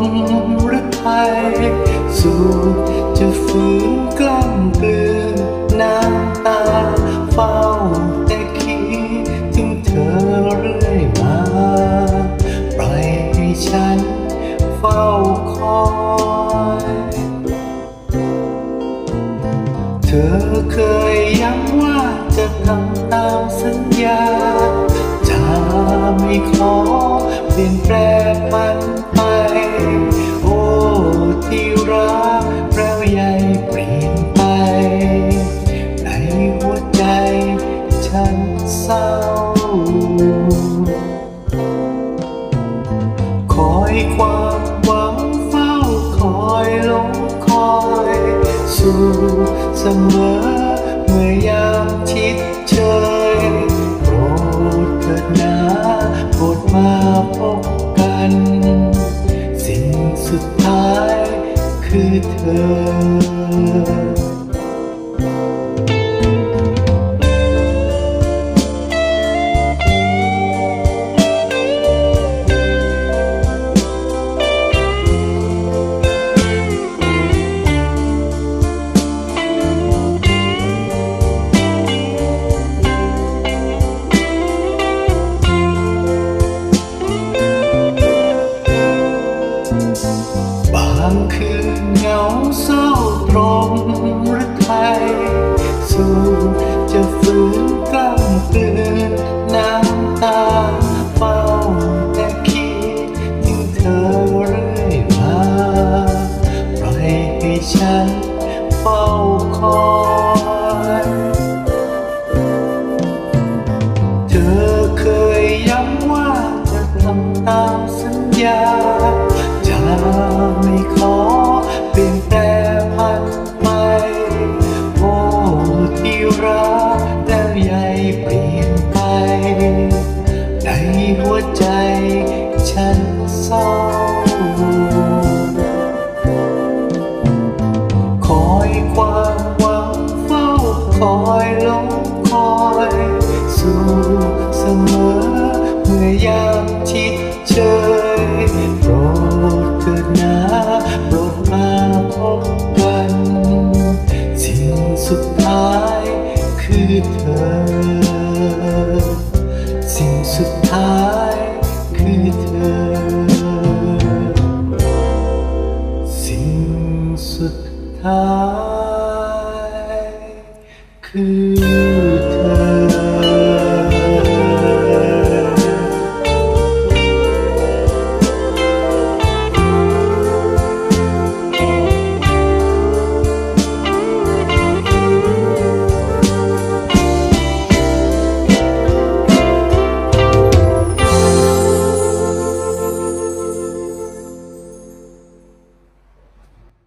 มหรือไทยสู้จะฝืนกล้ำกลืนน้ำตาเฝ้าแต่คิดถึงเธอเรื่อยมาปล่อยให้ฉันเฝ้าคอยเธอเคยย้ำว่าจะทำตามสัญญาจะไม่ขอเปลี่ยนแปลงมัน เศร้า คอยความหวังเฝ้าคอยหลงคอยสู่เสมอ เมื่อยามชิดเชยโปรดเถิดนะโปรดมาพบกัน สิ่งสุดท้ายคือเธอางคืนเหงาเศร้าตรมหรือไทยสู้จะฝืนกล้ำกลืนน้ำตาเฝ้าแต่คิดถึงเธอเรื่อยมาปล่อยให้ฉันเฝ้าคอยเธอเคยย้ำว่าจะทำตามสัญญา ไม่ขอเปลี่ยนแปลงพันไปโอ้ที่รักแล้วใหญ่เปลี่ยนไป ในหัวใจฉันเศร้ I could